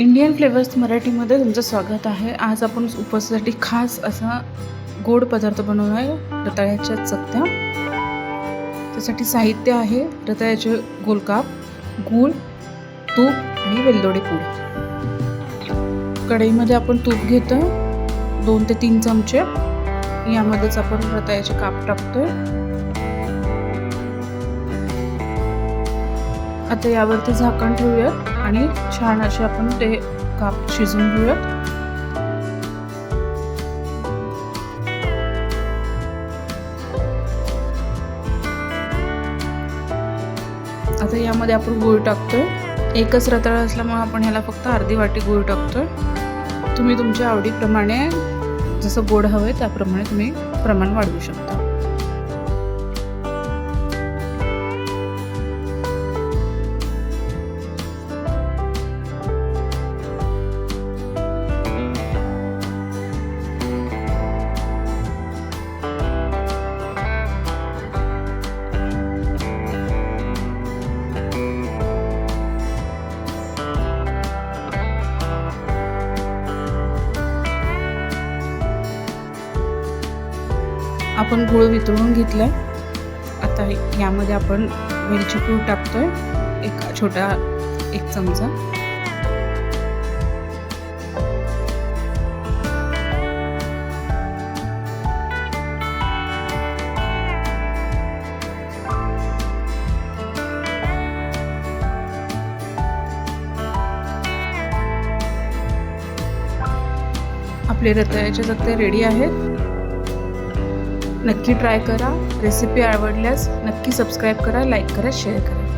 Indian flavours मराठीमध्ये तुमचं स्वागत आहे. आज आपण उपवासासाठी खास असा गोड पदार्थ बनवणार आहे रताळ्याच्या चकत्या. त्यासाठी साहित्य आहे रताळ्याचे गोलकाप गूळ तूप आणि वेलदोडे पूड. कढईमध्ये आपण तूप घेतो दोन ते तीन चमचे. यामध्येच आपण रताळ्याचे काप टाकतोय. आता यावरती झाकण ठेवूयात आणि छान असे आपण ते काप शिजवून घेऊयात. आता यामध्ये आपण गूळ टाकतोय. एकच रताळ असल्यामुळे आपण ह्याला फक्त अर्धी वाटी गूळ टाकतोय. तुम्ही तुमच्या आवडीप्रमाणे जसं गोड हवं आहे त्याप्रमाणे तुम्ही प्रमाण वाढवू शकता. आपण गुळ वितळून घेतलाय. आता यामध्ये आपण वेलची टाकतो टाकतोय. एक छोटा एक चमचा. आपले रताळ्याचे चकते रेडी आहेत. नक्की ट्राय करा. रेसिपी आवडल्यास नक्की सबस्क्राईब करा लाईक करा शेअर करा.